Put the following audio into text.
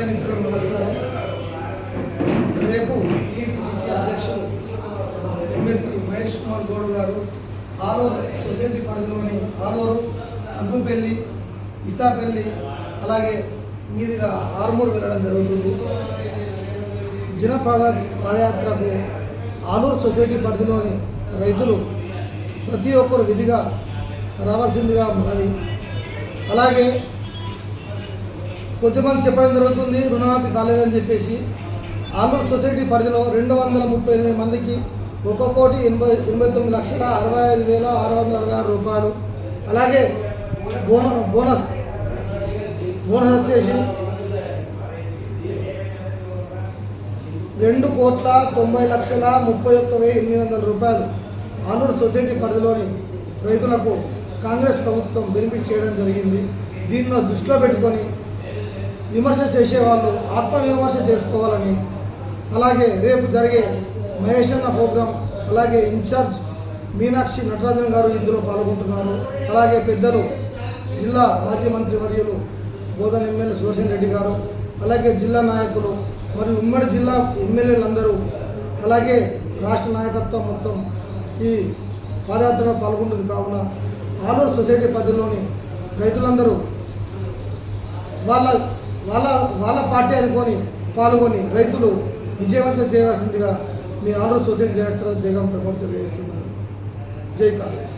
Media మిత్రులు నమస్కారం. రేపు టీపీసీసీ అధ్యక్షులు ఎమ్మెల్సీ మహేష్ కుమార్ గౌడ్ గారు ఆలూరు సొసైటీ పరిధిలోని ఆలూరు అగ్గుపల్లి ఇసాపల్లి అలాగే మీదుగా ఆర్మూర్ వెళ్ళడం జరుగుతుంది. జన పాదయాత్రకు ఆలూరు సొసైటీ పరిధిలోని రైతులు ప్రతి ఒక్కరు విధిగా రావాల్సిందిగా మనవి. అలాగే కొద్దిమంది చెప్పడం జరుగుతుంది రుణమాఫీ కాలేదని చెప్పేసి. ఆలూరు సొసైటీ పరిధిలో రెండు వందల ముప్పై ఎనిమిది మందికి ఒక కోటి ఎనభై ఎనభై తొమ్మిది లక్షల అరవై ఐదు వేల ఆరు వందల అరవై ఆరు రూపాయలు. అలాగే బోన బోనస్ బోనస్ వచ్చేసి రెండు కోట్ల తొంభై లక్షల ముప్పై ఒక్క వెయ్యి ఎనిమిది వందల రూపాయలు ఆలూరు సొసైటీ పరిధిలోని రైతులకు కాంగ్రెస్ ప్రభుత్వం బెనిఫిట్ చేయడం జరిగింది. దీనిలో దృష్టిలో పెట్టుకొని విమర్శ చేసేవాళ్ళు ఆత్మవిమర్శ చేసుకోవాలని. అలాగే రేపు జరిగే మహేష్ అన్న ప్రోగ్రాం అలాగే ఇన్ఛార్జ్ మీనాక్షి నటరాజన్ గారు ఇందులో పాల్గొంటున్నారు. అలాగే పెద్దలు జిల్లా మాజీ మంత్రి వర్యులు బోధన ఎమ్మెల్యే సుదర్శన్ రెడ్డి గారు అలాగే జిల్లా నాయకులు మరియు ఉమ్మడి జిల్లా ఎమ్మెల్యేలందరూ అలాగే రాష్ట్ర నాయకత్వం మొత్తం ఈ పాదయాత్రలో పాల్గొంటుంది కావున ఆలూరు సొసైటీ పరిధిలోని రైతులందరూ వాళ్ళ వాళ్ళ వాళ్ళ పార్టీ అనుకొని పాల్గొని రైతులు విజయవంతం చేయాల్సిందిగా మీ ఆలూరు సొసైటీ డైరెక్టర్ దిగం ప్రపంచం వేస్తున్నారు జై కాంగ్రెస్.